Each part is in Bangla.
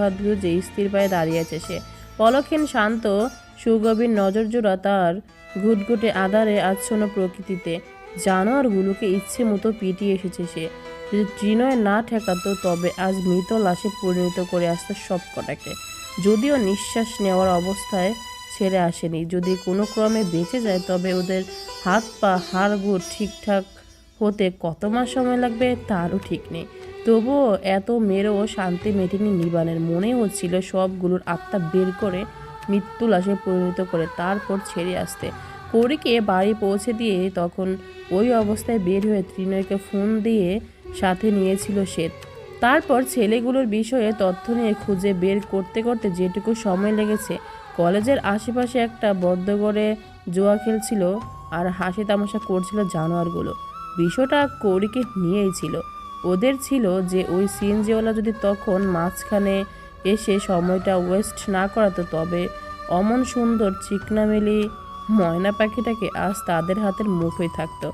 দুহাত গুজে স্থির পায়ে দাঁড়িয়ে আছে সে। পলক্ষীন শান্ত সুগভীর নজর জোড়া তার ঘুটঘুটে আধারে আচ্ছন্ন প্রকৃতিতে। জানোয়ারগুলোকে ইচ্ছে মতো পিটিয়ে এসেছে সে। যদি ত্রিনয় না ঠেকাতো, তবে আজ মৃত লাশে পরিণত করে আসতো সব কটাকে যদিও নিঃশ্বাস নেওয়ার অবস্থায় ছেড়ে আসেনি। যদি কোনো ক্রমে বেঁচে যায়, তবে ওদের হাত পা হাড় গুড় ঠিকঠাক হতে কত মাস সময় লাগবে, তারও ঠিক নেই। তবুও এত মেরেও শান্তি মেটেনি নিবানের মনে হচ্ছিল সবগুলোর আত্মা বের করে মৃত্যু লাশে পরিণত করে তারপর ছেড়ে আসতে। কৌরিকে বাড়ি পৌঁছে দিয়ে তখন ওই অবস্থায় বের হয়ে ত্রিনয়কে ফোন দিয়ে সাথে নিয়েছিল সে। তারপর ছেলেগুলোর বিষয়ে তথ্য নিয়ে খুঁজে বের করতে করতে যেটুকু সময় লেগেছে, কলেজের আশেপাশে একটা বদ্ধ করে জোয়া খেলছিল আর হাসি তামাশা করছিল জানোয়ারগুলো। বিষয়টা কৌরিকে নিয়েই ছিল। ওদের ছিল যে ওই সিএনজিওয়ালা যদি তখন মাঝখানে এসে সময়টা ওয়েস্ট না করাতো, তবে অমন সুন্দর চিকনামেলি ময়না পাখিটাকে আজ তাদের হাতের মুখোই থাকতো।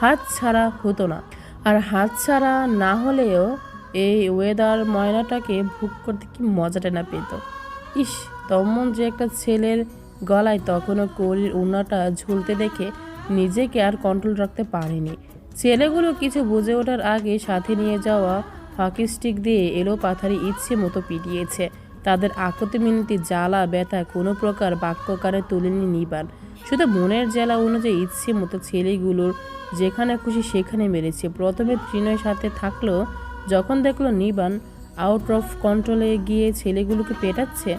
হাত ছাড়া হতো না। আর হাত ছাড়া না হলেও এই ওয়েদার ময়নাটাকে ভোগ করতে কি মজাটা না পেত। ইস, তমন যে একটা ছেলের গলায় তখনও কৌরির উন্নাটা ঝুলতে দেখে নিজেকে আর কন্ট্রোল রাখতে পারেনি। ছেলেগুলো কিছু বুঝে ওঠার আগে সাথে নিয়ে যাওয়া হকি স্টিক দিয়ে এলো পাথারি ইচ্ছে মতো পিটিয়েছে। তাদের আকতি মিনতি জ্বালা, ব্যথা, কোনো প্রকার বাক্যকারে তুলেনি নিবান। শুধু মনের জেলা অনুযায়ী ইচ্ছে মতো ছেলেগুলোর যেখানে খুশি সেখানে মেরেছে। প্রথমে ত্রিনয়ের সাথে থাকলেও যখন দেখল নিবান আউট অফ কন্ট্রোলে গিয়ে ছেলেগুলোকে পেটাচ্ছে,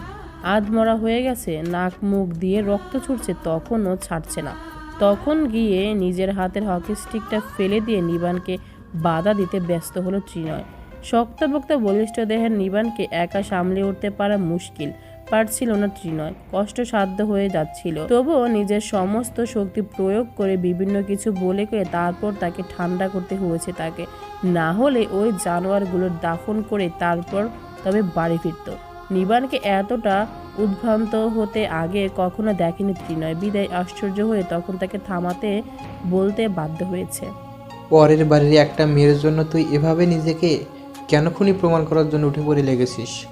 আধমরা হয়ে গেছে, নাক মুখ দিয়ে রক্ত ছুটছে, তখনও ছাড়ছে না। তখন গিয়ে নিজের হাতের হকি স্টিকটা ফেলে দিয়ে নিবানকে বাধা দিতে ব্যস্ত হলো ত্রিনয়। শক্তপোক্ত বলিষ্ঠ দেহের নিবানকে একা সামলে উঠতে পারা মুশকিল, পারছিল না ত্রিনয়, কষ্টসাধ্য হয়ে যাচ্ছিল। তবুও নিজের সমস্ত শক্তি প্রয়োগ করে বিভিন্ন কিছু বলে করে তারপর তাকে ঠান্ডা করতে হয়েছে তাকে। না হলে ওই জানোয়ারগুলোর দাফন করে তারপর তবে বাড়ি ফিরত। নিবানকে এতটা উদ্ভ্রান্ত হতে আগে কখনো দেখেনি ত্রিনয়। বিদায় আশ্চর্য হয়ে তখন তাকে থামাতে বলতে বাধ্য হয়েছে। পরের বাড়ির একটা মেয়ের জন্য তুই এভাবে নিজেকে কেন খুনি প্রমাণ করার জন্য উঠে পড়ে লেগেছিস?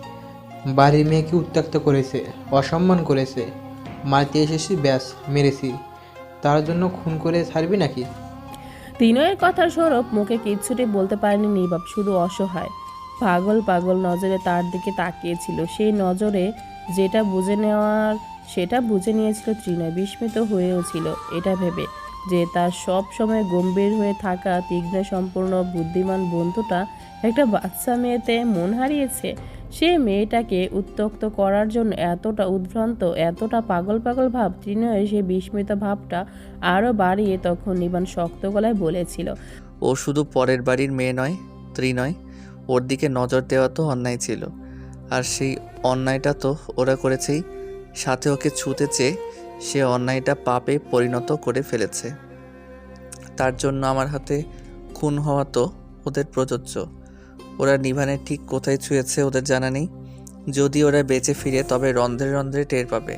বাড়ির মেয়েকে উত্ত্যক্ত করেছে অসম্মান করেছে। মারতে এসেছি ব্যাস মেরেছি। তার জন্য খুন করে ছাড়বি নাকি? তিনয়ের কথা স্বরূপ মুখে কিচ্ছুটি বলতে পারেনি নির্বাপ শুধু অসহায়। পাগল পাগল নজরে তার দিকে তাকিয়েছিল। সেই নজরে যেটা বুঝে নেওয়ার, সেটা বুঝে নিয়েছিল ত্রিনয় বিস্মিত হয়েও ছিল এটা ভেবে যে তার সব সময় গম্ভীর হয়ে থাকা তীক্ষ্ণ সম্পূর্ণ বুদ্ধিমান বন্ধুটা একটা বাচ্চা মেয়েতে মন হারিয়েছে। সে মেয়েটাকে উত্তক্ত করার জন্য এতটা উদ্ভ্রান্ত, এতটা পাগল পাগল ভাব ত্রিনয়ের সেই বিস্মিত ভাবটা আরও বাড়িয়ে তখন নিবান শক্ত গলায় বলেছিল, ও শুধু পরের বাড়ির মেয়ে নয় ত্রিনয় ওর দিকে নজর দেওয়া তো অন্যায় ছিল। আর সেই অন্যায়টা তো ওরা করেছেই। সাথে ওকে ছুতে চেয়ে সে অন্যায়টা পাপে পরিণত করে ফেলেছে। তার জন্য আমার হাতে খুন হওয়া তো ওদের প্রযোজ্য। ওরা নিভানের ঠিক কোথায় ছুঁয়েছে ওদের জানা নেই। যদি ওরা বেঁচে ফিরে, তবে রন্ধ্রে রন্ধ্রে টের পাবে।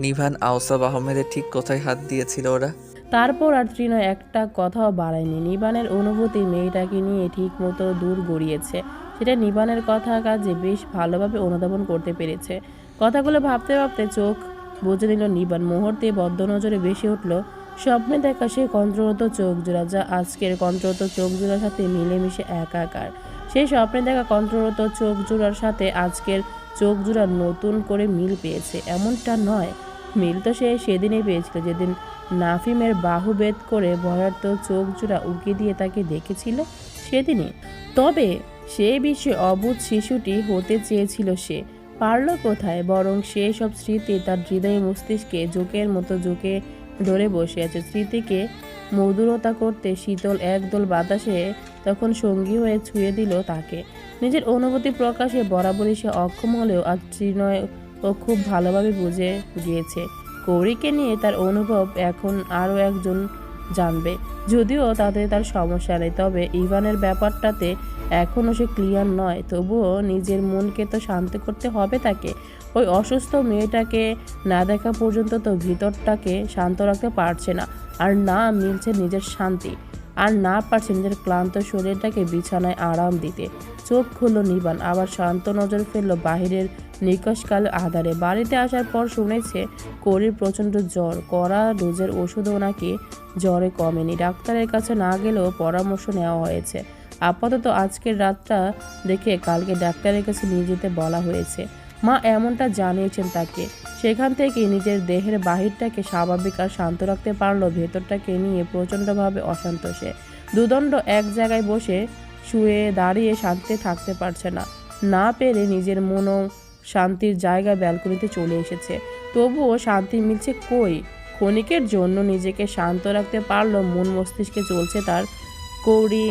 নিভান আওসাব আহমেদের ঠিক কোথায় হাত দিয়েছিল ওরা? তারপর আর ত্রিনয় একটা কথাও বাড়ায়নি। নিবানের অনুভূতি মেয়েটাকে নিয়ে ঠিক মতো দূর গড়িয়েছে। সেটা নিবানের কথা কাজে বেশ ভালোভাবে অনুধাবন করতে পেরেছে। কথাগুলো ভাবতে ভাবতে চোখ বুঝে নিল নিবান। মুহূর্তে বদ্ধ নজরে বেশি উঠল, স্বপ্নে দেখা সেই কন্ত্ররত চোখ জোড়া যা আজকের কন্ত্ররত চোখ জোড়ার সাথে মিলেমিশে একাকার। সেই স্বপ্নে দেখা কন্ত্ররত চোখ জোড়ার সাথে আজকের চোখ জোড়া নতুন করে মিল পেয়েছে। এমনটা নয়। মিল তো সে সেদিনই পেয়েছিল। যেদিন নাফিমের বাহু বেদ করে ভয়ার্থ চোখ জোড়া উকি দিয়ে তাকে দেখেছিল, সেদিনই। তবে সে বিষয়ে অবুধ শিশুটি হতে চেয়েছিল সে। পারল কোথায়? বরং সে সব স্মৃতি তার হৃদয় মস্তিষ্কে জোকের মতো জোকে ধরে বসে আছে। স্মৃতিকে মধুরতা করতে শীতল একদল বাতাসে তখন সঙ্গী হয়ে ছুঁয়ে দিল তাকে। নিজের অনুভূতি প্রকাশে বরাবরই সে অক্ষম হলেও আজ ত্রিনয় ও খুব ভালোভাবে বুঝে গিয়েছে। কৌরিকে নিয়ে তার অনুভব এখন আরও একজন জানবে। যদিও তাতে তার সমস্যা নেই, তবে ইভানের ব্যাপারটাতে এখনও সে ক্লিয়ার নয়। তবুও নিজের মনকে তো শান্ত করতে হবে তাকে। ওই অসুস্থ মেয়েটাকে না দেখা পর্যন্ত তো ভিতরটাকে শান্ত রাখতে পারছে না। আর না মিলছে নিজের শান্তি। আর না পারছে নিজের ক্লান্ত শরীরটাকে বিছানায় আরাম দিতে। চোখ খুলল নিবান, আবার শান্ত নজর ফেলল বাহিরের নিকশকাল আধারে। বাড়িতে আসার পর শুনেছে, করির প্রচণ্ড জ্বর। কড়া ডোজের ওষুধও নাকি জ্বরে কমেনি। ডাক্তারের কাছে না গেলেও পরামর্শ নেওয়া হয়েছে। আপাতত আজকের রাতটা দেখে কালকে ডাক্তারের কাছে নিয়ে যেতে বলা হয়েছে। মা এমনটা জানিয়েছেন তাকে। সেখান থেকে নিজের দেহের বাহিরটাকে স্বাভাবিক আর শান্ত রাখতে পারল, ভেতরটাকে নিয়ে প্রচণ্ডভাবে অশান্ত সে। দুদণ্ড এক জায়গায় বসে শুয়ে দাঁড়িয়ে শান্তিতে থাকতে পারছে না। না পেরে নিজের মনও শান্তির জায়গা ব্যালকনিতে চলে এসেছে। তবুও শান্তি মিলছে কই? ক্ষণিকের জন্য নিজেকে শান্ত রাখতে পারল মন মস্তিষ্কে চলছে তার কৌড়ি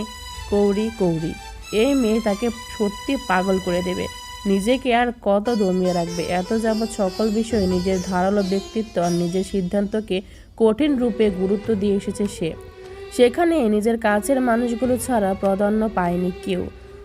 কৌড়ি কৌড়ি। এই মেয়ে তাকে সত্যি পাগল করে দেবে। নিজেকে আর কত দমিয়ে রাখবে? এত যাবৎ সকল বিষয়ে নিজের ধারালো ব্যক্তিত্ব আর নিজের সিদ্ধান্তকে কঠিন রূপে গুরুত্ব দিয়ে এসেছে সে। সেখানে নিজের কাছের মানুষগুলো ছাড়া প্রাধান্য পায়নি কেউ।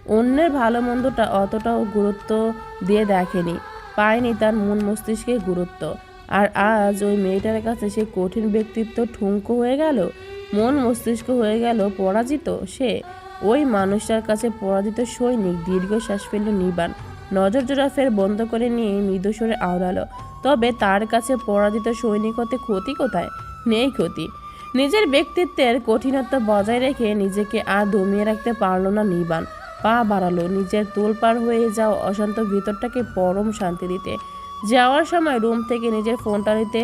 অন্যের ভালো মন্দটা অতটাও গুরুত্ব দিয়ে দেখেনি। পায়নি তার মন মস্তিষ্কে গুরুত্ব। আর আজ ওই মেয়েটার কাছে সে কঠিন ব্যক্তিত্ব ঠুনকো হয়ে গেল? মন মস্তিষ্ক হয়ে গেল পরাজিত? সে ওই মানুষটার কাছে পরাজিত সৈনিক দীর্ঘশ্বাস ফেলল নিবান নজর জোড়া ফের বন্ধ করে নিয়ে মৃদুস্বরে আওড়ালো, তবে তার কাছে পরাজিত সৈনিক হতে ক্ষতি কোথায়? নেই ক্ষতি। নিজের ব্যক্তিত্বের কঠিনত্ব বজায় রেখে নিজেকে আর দমিয়ে রাখতে পারল না নিবান পা বাড়ালো, নিজের তোলপাড় হয়ে যাওয়া অশান্ত ভিতরটাকে পরম শান্তি দিতে। যাওয়ার সময় রুম থেকে নিজের ফোনটা নিতে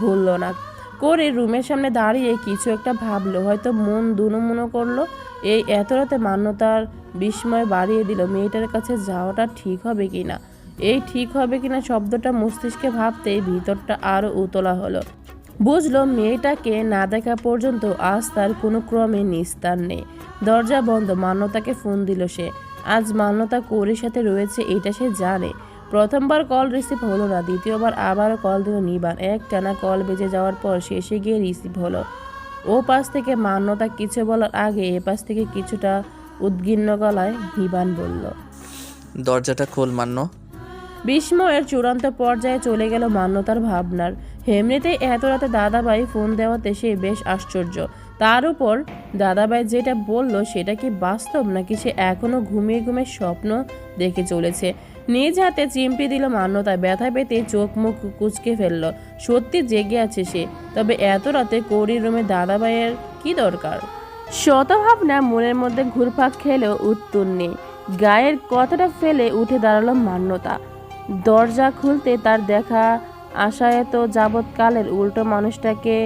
ভুলল না। করে রুমের সামনে দাঁড়িয়ে কিছু একটা ভাবলো, হয়তো মন দুনোমুনো করল। এই এত রাতে মান্যতার বিস্ময় বাড়িয়ে দিল, মেয়েটার কাছে যাওয়াটা ঠিক হবে কিনা? এই ঠিক হবে কিনা শব্দটা মস্তিষ্কে ভাবতেই ভিতরটা আরও উতলা হলো। বুঝলো মেয়েটাকে না দেখা পর্যন্ত আজ তার কোনো ক্রমে নিস্তার নেই। দরজা বন্ধ মান্যতাকে ফোন দিল সে। আজ মান্যতা কোরের সাথে রয়েছে এটা সে জানে। প্রথমবার কল রিসিভ হলো না দ্বিতীয়বার আবারও কল দিল নিবান এক টানা কল বেজে যাওয়ার পর শেষে গিয়ে রিসিভ হলো। ও পাশ থেকে মান্যতা কিছু বলার আগে এ পাশ থেকে কিছুটা উদ্গিন্ন গলায় নিবান বলল দরজাটা খোল মান্য। বিস্ময়ের চূড়ান্ত পর্যায়ে চলে গেল মান্যতার ভাবনার। হেমনিতেই এত রাতে দাদাভাই ফোন দেওয়াতে সে বেশ আশ্চর্য। তার উপর দাদাভাই যেটা বলল, সেটা কি বাস্তব নাকি সে এখনও ঘুমিয়ে ঘুমিয়ে স্বপ্ন দেখে চলেছে? নিজ হাতে চিমটি দিল মান্যতা ব্যথা পেতে চোখ মুখ কুচকে ফেলল। সত্যি জেগে আছে সে, তবে এত রাতে কৌরির রুমে দাদাভাইয়ের কি দরকার? শতভাবনা মনের মধ্যে ঘুরপাক খেলেও উত্তর নেই। গায়ের কথাটা ফেলে উঠে দাঁড়াল মান্যতা। দরজা খুলতে তার দেখা আশায় তো যাবৎকালের উল্টো মানুষটাকে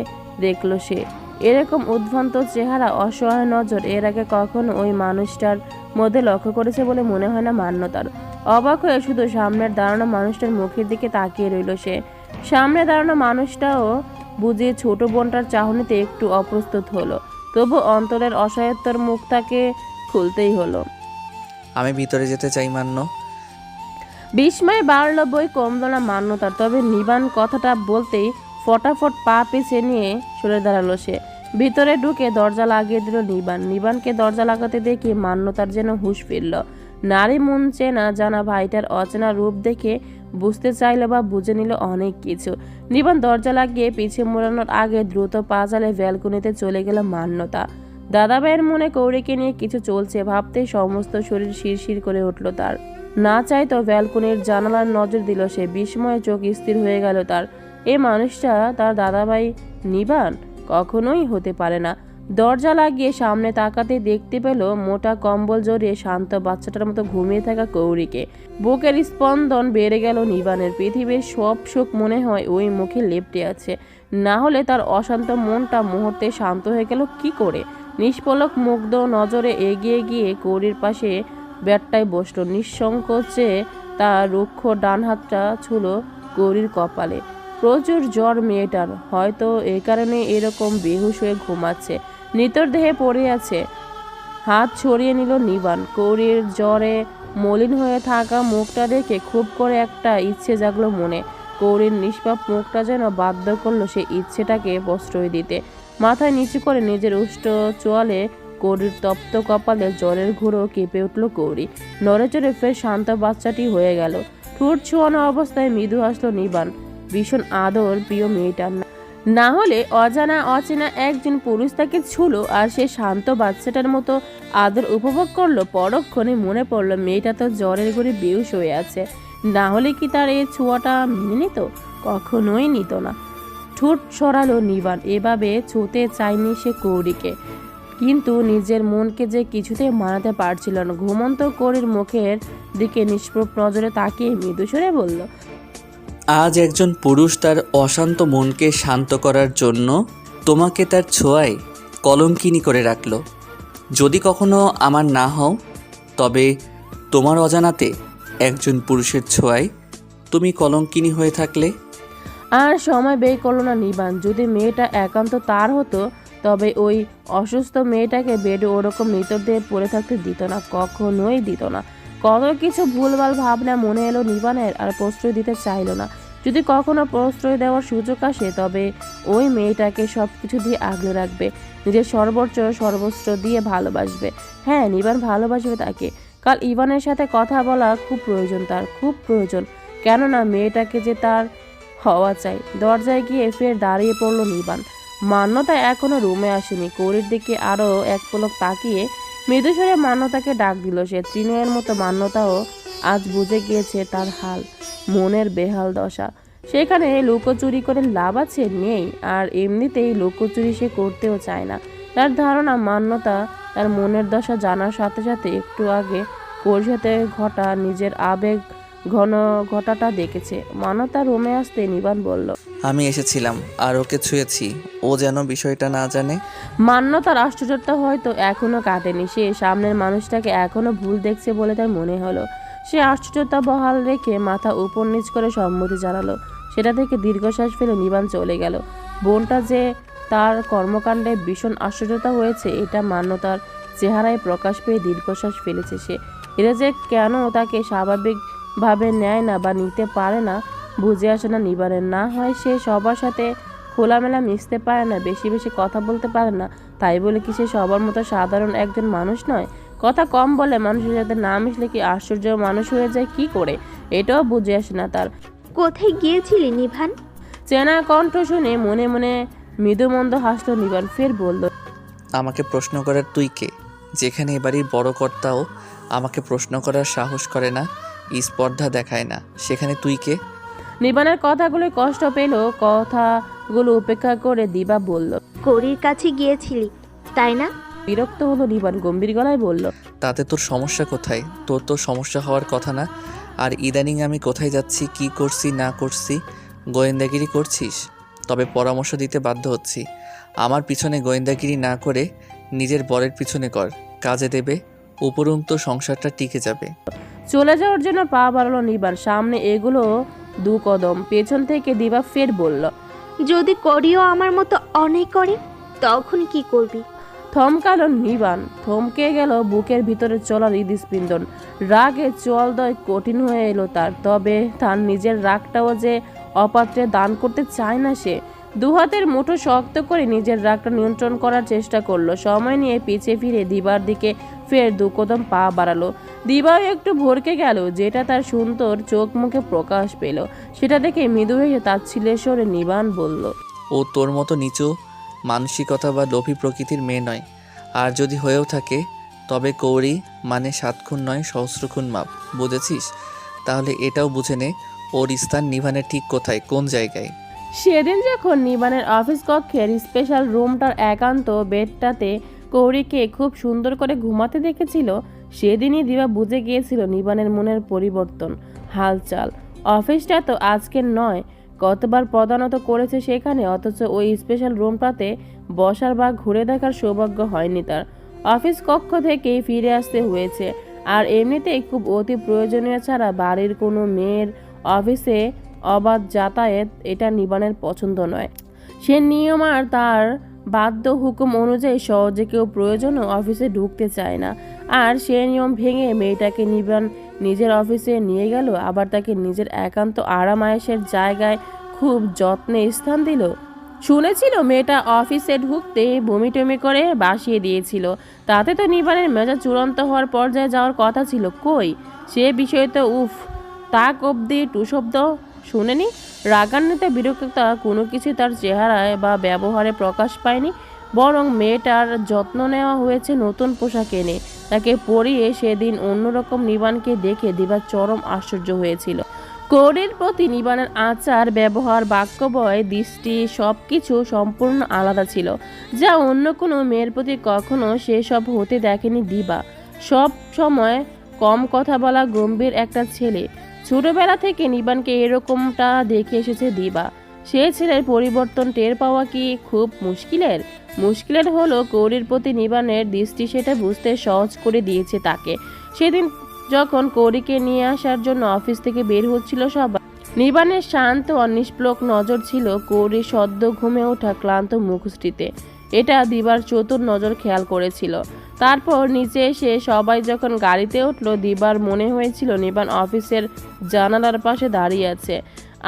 দেখল সে। এরকম উদ্ভ্রান্ত চেহারা, অসহায় নজর, এর আগে কখনো ওই মানুষটার মধ্যে লক্ষ্য করেছে বলে মনে হয় না মান্যতার। অবাক হয়ে শুধু সামনের দাঁড়ানো মানুষটার মুখের দিকে তাকিয়ে রইল সে। সামনে দাঁড়ানো মানুষটাও বুঝে ছোট বোনটার চাহনিতে একটু অপ্রস্তুত হলো, তবু অন্তরের অসহায়ত্বর মুখটাকে খুলতেই হলো। আমি ভিতরে যেতে চাই মান্য। বিস্ময়ে বাড়ল বই কমল না মান্যতার তবে নিবান কথাটা বলতেই ফটাফট পা পিছিয়ে নিয়ে সরে দাঁড়াল সে। ভিতরে ঢুকে দরজা লাগিয়ে দিল নিবান। নিবানকে দরজা লাগাতে দেখে মান্যতার যেন হুঁশ ফিরল। নারী মন চেনা জানা ভাইটার অচেনা রূপ দেখে বুঝতে চাইলো বা বুঝে নিল অনেক কিছু। নিবান দরজা লাগিয়ে পিছিয়ে মোড়ানোর আগে দ্রুত পা চালে ব্যালকনিতে চলে গেল মান্যতা। দাদাভাইয়ের মনে কৌরিকে নিয়ে কিছু চলছে ভাবতেই সমস্ত শরীর শিরশির করে উঠল তার। না চাইতো ব্যালকনির জানালার নজর দিল সে। বিস্ময়ে চোখ স্থির হয়ে গেল তার। এ মানুষটা তার দাদাভাই নিবান? কখনোই হতে পারে না। দরজা লাগিয়ে সামনে তাকাতে দেখতে পেল মোটা কম্বল জড়িয়ে শান্ত বাচ্চাটার মতো ঘুমিয়ে থাকা কৌরিকে। বুকের স্পন্দন বেড়ে গেল নিবানের। পৃথিবীর সব সুখ মনে হয় ওই মুখে লেপটে আছে। না হলে তার অশান্ত মনটা মুহূর্তে শান্ত হয়ে গেল কি করে? নিষ্পলক মুগ্ধ নজরে এগিয়ে গিয়ে কৌরির পাশে ব্যাটটায় বসল। নিঃসংকোচে তার রুক্ষ ডান হাতটা ছুল গৌরীর কপালে। প্রচুর জ্বর মেয়েটার, হয়তো এ কারণে এরকম বেহুশ হয়ে ঘুমাচ্ছে। নিতর দেহে পড়ে আছে। হাত ছড়িয়ে নিল নিবান। কৌরির জ্বরে মলিন হয়ে থাকা মুখটা দেখে খুব করে একটা ইচ্ছে জাগলো মনে। কৌরির নিষ্পাপ মুখটা যেন বাধ্য করল সে ইচ্ছেটাকে প্রশ্রয় দিতে। মাথায় নিচু করে নিজের উষ্ট চোয়ালে কৌরির তপ্ত কপালে জ্বরের ঘুরো কেঁপে উঠল কৌরি নড়ে চড়ে ফের শান্ত বাচ্চাটি হয়ে গেল। ঠোঁট ছোঁয়ানো অবস্থায় মৃদু হাসলো নিবান। ভীষণ আদর, প্রিয় মেয়েটার না না হলে অজানা অচেনা একজন পুরুষ তাকে ছুলো আর সে শান্ত বাচ্চাটার মতো আদর উপভোগ করল। পরক্ষণে মনে পড়ল মেয়েটা তো জ্বরের ঘরে বেউস হয়ে আছে। না হলে কি তার এই ছোঁয়াটা মেনে নিত? কখনোই নিত না। ঠোঁট সরালো নিবান। এভাবে ছুঁতে চায়নি সে কৌরিকে কিন্তু নিজের মনকে যে কিছুতেই মানাতে পারছিল না। ঘুমন্ত কৌরির মুখের দিকে নিষ্প্রভ নজরে তাকিয়ে মৃদুস্বরে বলল আজ একজন পুরুষ তার অশান্ত মনকে শান্ত করার জন্য তোমাকে তার ছোঁয়ায় কলঙ্কিনী করে রাখল। যদি কখনো আমার না হও তবে তোমার অজানাতে একজন পুরুষের ছোঁয়ায় তুমি কলঙ্কিনী হয়ে থাকলে? আর সময় ব্যয় করল না নিবান যদি মেয়েটা একান্ত তার হতো তবে ওই অসুস্থ মেয়েটাকে বেডে ওরকম মৃতদেহ পড়ে থাকতে দিত না, কখনোই দিত না। কত কিছু ভুলভাল ভাবনা মনে এলো নিবানের, আর প্রশ্রয় দিতে চাইলো না। যদি কখনো প্রশ্রয় দেওয়ার সুযোগ আসে, তবে ওই মেয়েটাকে সব কিছু দিয়ে আগলে রাখবে, নিজের সর্বোচ্চ সর্বস্ব দিয়ে ভালোবাসবে। হ্যাঁ নিবান ভালোবাসবে তাকে। কাল ইভানের সাথে কথা বলা খুব প্রয়োজন তার, খুব প্রয়োজন। কেননা মেয়েটাকে যে তার হওয়া চাই। দরজায় গিয়ে ফের দাঁড়িয়ে পড়ল নিবান। মান্যতা এখনও রুমে আসেনি। কৌরির দিকে আরও এক পলক তাকিয়ে মৃদুস্বরে মান্যতাকে ডাক দিল সে। তৃণয়ের মতো মান্যতাও আজ বুঝে গিয়েছে তার হাল, মনের বেহাল দশা। সেখানে লুকোচুরি করে লাভ আছে? নেই। আর এমনিতেই লুকোচুরি সে করতেও চায় না। তার ধারণা, মান্যতা তার মনের দশা জানার সাথে সাথে একটু আগে কোর সাথে ঘটা নিজের আবেগ ঘন ঘটাটা দেখেছে। মানতা রুমে আসতে নিবান বলল আমি এসেছিলাম আর ওকে ছুঁয়েছি। ও যেন বিষয়টা না জানে। মান্যতার আশ্চর্যতা হয়তো এখনও কাটেনি সে সামনের মানুষটাকে এখনও ভুল দেখছে বলে তার মনে হলো। সে আশ্চর্যতা বহাল রেখে মাথা উপর নিচ করে সম্মতি জানালো। সেটা থেকে দীর্ঘশ্বাস ফেলে নিবান চলে গেল। বোনটা যে তার কর্মকাণ্ডে ভীষণ আশ্চর্যতা হয়েছে এটা মান্যতার চেহারায় প্রকাশ পেয়ে দীর্ঘশ্বাস ফেলেছে সে। এরা যে কেন তাকে স্বাভাবিকভাবে নেয় না বা নিতে পারে না বুঝে আসে না নিবারের না হয় সে সবার সাথে খোলামেলা মিশতে পারে না বেশি বেশি কথা বলতে পারে না। তাই বলে কি সে সবার মতো সাধারণ একজন মানুষ নয়? কথা কম বলে মানুষের সাথে না মিশলে কি আশ্চর্য মানুষ হয়ে যায়? কি করে? এটাও বুঝে আসে না তার। কোথায় গিয়েছিলি নিভান? চেনা কণ্ঠ শুনে মনে মনে মৃদুমন্দ হাসল নিবান ফের বলল আমাকে প্রশ্ন করার তুই কে? যেখানে এবারই বড় কর্তাও আমাকে প্রশ্ন করার সাহস করে না স্পর্ধা দেখায় না। সেখানে তুই কে? নিবানের কথাগুলো কষ্ট পেল কথাগুলো উপেক্ষা করে দিবা বলল করির কাছে গিয়েছিলি তাই না? বিরক্ত হলো নিবান গম্ভীর গলায় বলল তাতে তোর সমস্যা কোথায়? তোর তো সমস্যা হওয়ার কথা না। আর ইদানিং আমি কোথায় যাচ্ছি কি করছি না করছি গোয়েন্দাগিরি করছিস? তবে পরামর্শ দিতে বাধ্য হচ্ছি। আমার পিছনে গোয়েন্দাগিরি না করে নিজের বরের পিছনে কর। কাজে দেবে উপরন্ত সংসারটা টিকে যাবে। চলে যাওয়ার জন্য পা বাড়ালো নিবার। সামনে এগুলো দু কদম। পেছন থেকে দিবা ফের বলল যদি করিও আমার মতো অনেক করে তখন কি করবি? থমকালো নিবান। থমকে গেল বুকের ভিতরে চলার হৃদস্পন্দন। রাগে চলদয় কঠিন হয়ে এলো তার তবে তার নিজের রাগটাও যে অপাত্রে দান করতে চায় না সে। দুহাতের মুঠো শক্ত করে নিজের রাগটা নিয়ন্ত্রণ করার চেষ্টা করল। সময় নিয়ে পিছে ফিরে দিবার দিকে ফের দু কদম পা বাড়ালো। দিবাও একটু ভরকে গেল, যেটা তার সুন্দর চোখ মুখে প্রকাশ পেল। সেটা দেখে মৃদু হয়ে তার ছেলে সরে নিবান বলল, ও তোর মতো নিচু, মানসিকতা বা লোভী প্রকৃতির মেয়ে নয়। আর যদি হয়েও থাকে, তবে কৌরি মানে সাত খুন নয়, সহস্র খুন মাপ, বুঝেছিস? তাহলে এটাও বুঝে নে, ওর স্থান নিভানের ঠিক কোথায়, কোন জায়গায়? সেদিন যখন নিবানের অফিস কক্ষের স্পেশাল রুমটার একান্ত বেডটাতে কৌরিকে খুব সুন্দর করে ঘুমাতে দেখেছিল, সেদিনই দিবা বুঝে গিয়েছিল নিবানের মনের পরিবর্তন, হালচাল। অফিসটা তো আজকের নয়, কতবার প্রধানত করেছে সেখানে, অথচ ওই স্পেশাল রুমটাতে বসার বা ঘুরে দেখার সৌভাগ্য হয়নি তার। অফিস কক্ষ থেকেই ফিরে আসতে হয়েছে, আর এমনিতেই খুব অতি প্রয়োজনীয় ছাড়া বাড়ির কোনো মেয়ের অফিসে অবাধ যাতায়াত এটা নিবানের পছন্দ নয়। সে নিয়ম আর তার বাধ্য হুকুম অনুযায়ী সহজে কেউ প্রয়োজনও অফিসে ঢুকতে চায় না। আর সে নিয়ম ভেঙে মেয়েটাকে নিবান নিজের অফিসে নিয়ে গেল, আবার তাকে নিজের একান্ত আরাম আয়েসের জায়গায় খুব যত্নে স্থান দিল। শুনেছিল মেয়েটা অফিসে ঢুকতে বমি টমি করে বাসিয়ে দিয়েছিল। তাতে তো নিবানের মেজা চূড়ান্ত হওয়ার পর্যায়ে যাওয়ার কথা ছিল। কই? সে বিষয়ে তো উফ, তাক অব্দি টু শব্দ শুনেনি। রাগান্বিত বিরক্ততা কোনো কিছু তার চেহারায় বা ব্যবহারে প্রকাশ পায়নি, বরং মেয়েটার যত্ন নেওয়া হয়েছে নতুন পোশাক এনে। তাকে পরিয়ে সেদিন অন্যরকম নিবানকে দেখে দিবার চরম আশ্চর্য হয়েছিল। কৌরির প্রতি নিবানের আচার, ব্যবহার, বাক্যবয়, দৃষ্টি সব কিছু সম্পূর্ণ আলাদা ছিল, যা অন্য কোনো মেয়ের প্রতি কখনো সেসব হতে দেখেনি দিবা। সব সময় কম কথা বলা গম্ভীর একটা ছেলে ছোটবেলা থেকে নিবানকে এরকমটা দেখে এসেছে দিবা। সে ছেলের পরিবর্তন টের পাওয়া কি খুব মুশকিলের? মুশকিলের হলো কৌরির প্রতি নিবানের দৃষ্টি সেটা বুঝতে সহজ করে দিয়েছে তাকে। সেদিন যখন কৌরিকে নিয়ে আসার জন্য অফিস থেকে বের হচ্ছিল সবাই, নিবানের শান্ত ও নিষ্প্লক নজর ছিল কৌরি সদ্য ঘুমে ওঠা ক্লান্ত মুখশ্রীতে। এটা দিবার চতুর নজর খেয়াল করেছিল। তারপর নিচে এসে সবাই যখন গাড়িতে উঠল, দিবার মনে হয়েছিল নিবান অফিসের জানালার পাশে দাঁড়িয়ে আছে।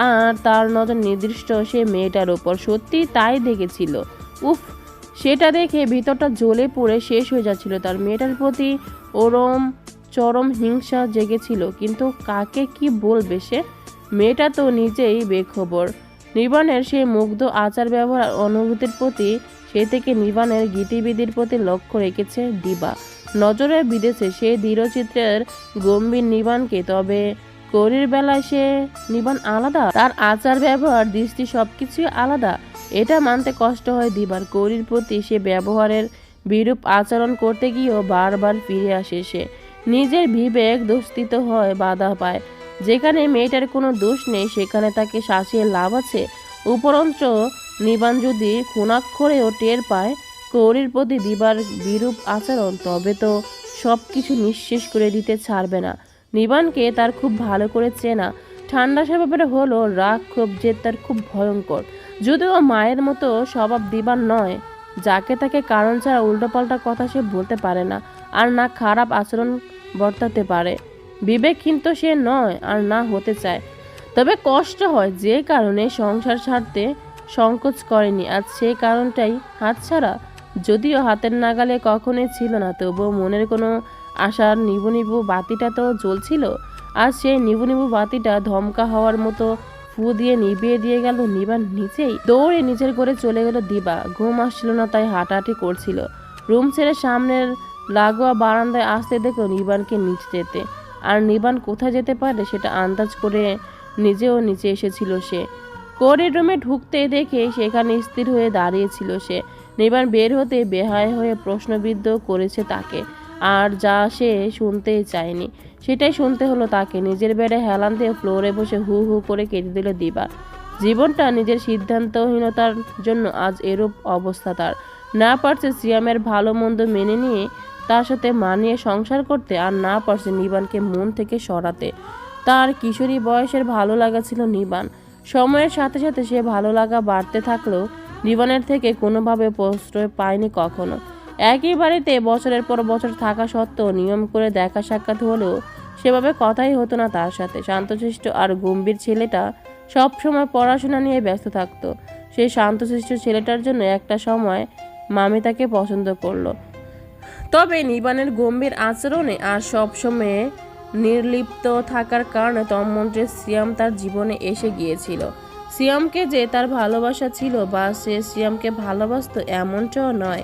আর তার নজর নির্দিষ্ট সে মেয়েটার ওপর সত্যি তাই দেখেছিল। উফ, সেটা দেখে ভিতরটা জ্বলে পড়ে শেষ হয়ে যাচ্ছিল। তার মেয়েটার প্রতি ওরম চরম হিংসা জেগেছিল। কিন্তু কাকে কি বলবে সে? মেয়েটা তো নিজেই বেখবর। নিবানের সেই মুগ্ধ আচার ব্যবহার অনুভূতির প্রতি সে থেকে নিবানের গীতিবিধির প্রতি লক্ষ্য রেখেছে দিবা নজরে বিদেশে সে দৃঢ়চিত্রের গম্ভীর নিবানকে তবে করির বেলায় সে নিবান আলাদা? তার আচার, ব্যবহার, দৃষ্টি সবকিছুই আলাদা। এটা মানতে কষ্ট হয় দিবার করির প্রতি সে ব্যবহারের বিরূপ আচরণ করতে গিয়েও বারবার ফিরে আসে সে। নিজের বিবেক দোষিত হয়, বাধা পায়। যেখানে মেয়েটার কোনো দোষ নেই, সেখানে তাকে শাসিয়ে লাভ আছে। উপরঞ্চ নিবান যদি খুনাক্ষরেও টের পায় কৌরির প্রতি দিবার বিরূপ আচরণ, তবে তো সব কিছু নিঃশেষ করে দিতে ছাড়বে না। নিবানকে তার খুব ভালো করে চেনা। ঠান্ডা স্বভাবের হলো রাগ, ক্ষোভ যে তার খুব ভয়ঙ্কর। যদিও মায়ের মতো স্বভাব দিবার নয়, যাকে তাকে কারণ ছাড়া উল্টোপাল্টা কথা সে বলতে পারে না, আর না খারাপ আচরণ বর্তাতে পারে। বিবেকহীন তো সে নয়, আর না হতে চায়। তবে কষ্ট হয় যে কারণে সংসার ছাড়তে সংকোচ করেনি। আজ সেই কারণটাই হাতছাড়া যদিও হাতের নাগালে কখনোই ছিল না, তবুও মনের কোনো আশার নিবু নিবু বাতিটা তো জ্বলছিল। আর সেই নিবু নিবু বাতিটা ধমকা হওয়ার মতো ফু দিয়ে নিভিয়ে দিয়ে গেল নিবান নিচেই। দৌড়ে নিচের করে চলে গেল দিবা। ঘুম আসছিল না, তাই হাঁটাহাঁটি করছিল। রুম ছেড়ে সামনের লাগোয়া বারান্দায় আসতে দেখল নিবানকে নিচে যেতে। আর নিবান কোথায় যেতে পারে, সেটা আন্দাজ করে নিজেও নিচে এসেছিল সে। কোরের রুমে ঢুকতে দেখে সেখানে স্থির হয়ে দাঁড়িয়েছিল সে। নিবান বের হতে বেহায় হয়ে প্রশ্নবিদ্ধ করেছে তাকে। আর যা সে শুনতেই চায়নি, সেটাই শুনতে হলো তাকে। নিজের বেডে হেলান দিয়ে ফ্লোরে বসে হু হু করে কেটে দিল দিবা। জীবনটা নিজের সিদ্ধান্তহীনতার জন্য আজ এরূপ অবস্থা তার। না পারছে সিয়ামের ভালো মন্দ মেনে নিয়ে তার সাথে মানিয়ে সংসার করতে আর না পারছে নিবানকে মন থেকে সরাতে। তার কিশোরী বয়সের ভালো লাগা ছিল নিবান। সময়ের সাথে সাথে সে ভালো লাগা বাড়তে থাকলেও নিবানের থেকে কোনোভাবে প্রশ্রয় পায়নি কখনো। একই বাড়িতে বছরের পর বছর থাকা সত্ত্বেও নিয়ম করে দেখা সাক্ষাৎ হলেও সেভাবে কথাই হতো না তার সাথে। শান্তশিষ্ট আর গম্ভীর ছেলেটা সব সময় পড়াশোনা নিয়ে ব্যস্ত থাকতো। সেই শান্তশিষ্ট ছেলেটার জন্য একটা সময় মামি তাকে পছন্দ করল। তবে নিবানের গম্ভীর আচরণে আর সবসময় নির্লিপ্ত থাকার কারণে তন্মন্ত্রে সিয়াম তার জীবনে এসে গিয়েছিল। সিয়ামকে যে তার ভালোবাসা ছিল বা সে সিয়ামকে ভালোবাসত এমনটাও নয়।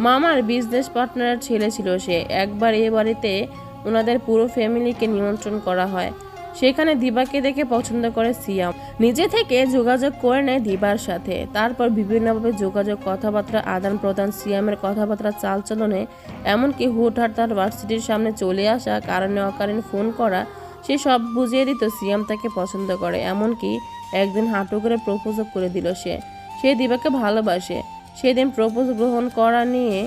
মামার বিজনেস পার্টনারের ছেলে ছিল সে। একবার এ বাড়িতে ওনাদের পুরো ফ্যামিলিকে নিমন্ত্রণ করা হয়। সেখানে দিবাকে দেখে পছন্দ করে সিয়াম। নিজে থেকে যোগাযোগ করে নেয় দিবার সাথে। তারপর বিভিন্নভাবে যোগাযোগ কথাবার্তা, আদান প্রদান, সিয়ামের কথাবার্তা, চালচলনে, এমনকি হুটহাট তার ভার্সিটির সামনে চলে আসা, কারণে অকারণে ফোন করা, সে সব বুঝিয়ে দিত সিয়াম তাকে পছন্দ করে। এমনকি একদিন হাঁটু করে প্রপোজও করে দিল সে। সে দিবাকে ভালোবাসে। সেদিন প্রপোজ গ্রহণ করা নিয়ে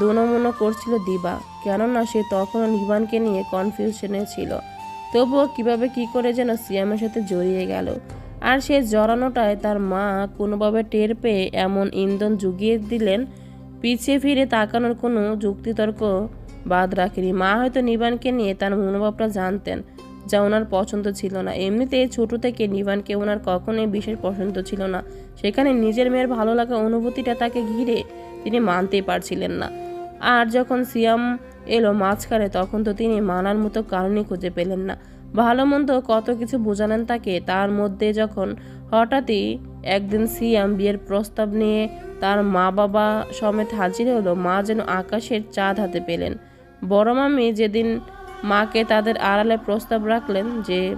দোনমনো করছিল দিবা। কেননা সে তখনও নিবানকে নিয়ে কনফিউশনে ছিল। তবুও কীভাবে কি করে যেন সিয়ামের সাথে জড়িয়ে গেল। আর সে জড়ানোটায় তার মা কোনোভাবে টের পেয়ে এমন ইন্ধন জুগিয়ে দিলেন, পিছিয়ে ফিরে তাকানোর কোনো যুক্তিতর্ক বাদ রাখেনি। মা হয়তো নিবানকে নিয়ে তার মনোভাবটা জানতেন, যা ওনার পছন্দ ছিল না। এমনিতে ছোট থেকে নিবানকে ওনার কখনোই বিশেষ পছন্দ ছিল না। সেখানে নিজের মেয়ের ভালো লাগা অনুভূতিটা তাকে ঘিরে তিনি মানতেই পারছিলেন না। আর যখন সিয়াম এলো মাঝখানে, তখন তো তিনি মানার মতো কারণই খুঁজে পেলেন না। ভালো মন্দ কত কিছু বোঝালেন তাকে, তার মধ্যে যখন হঠাৎই একদিন সিয়াম বিয়ের প্রস্তাব নিয়ে তার মা বাবা সমেত হাজির হলো, মা যেন আকাশের চাঁদ হাতে পেলেন। বড় মামি যেদিন মাকে তাদের আড়ালে প্রস্তাব রাখলেন যে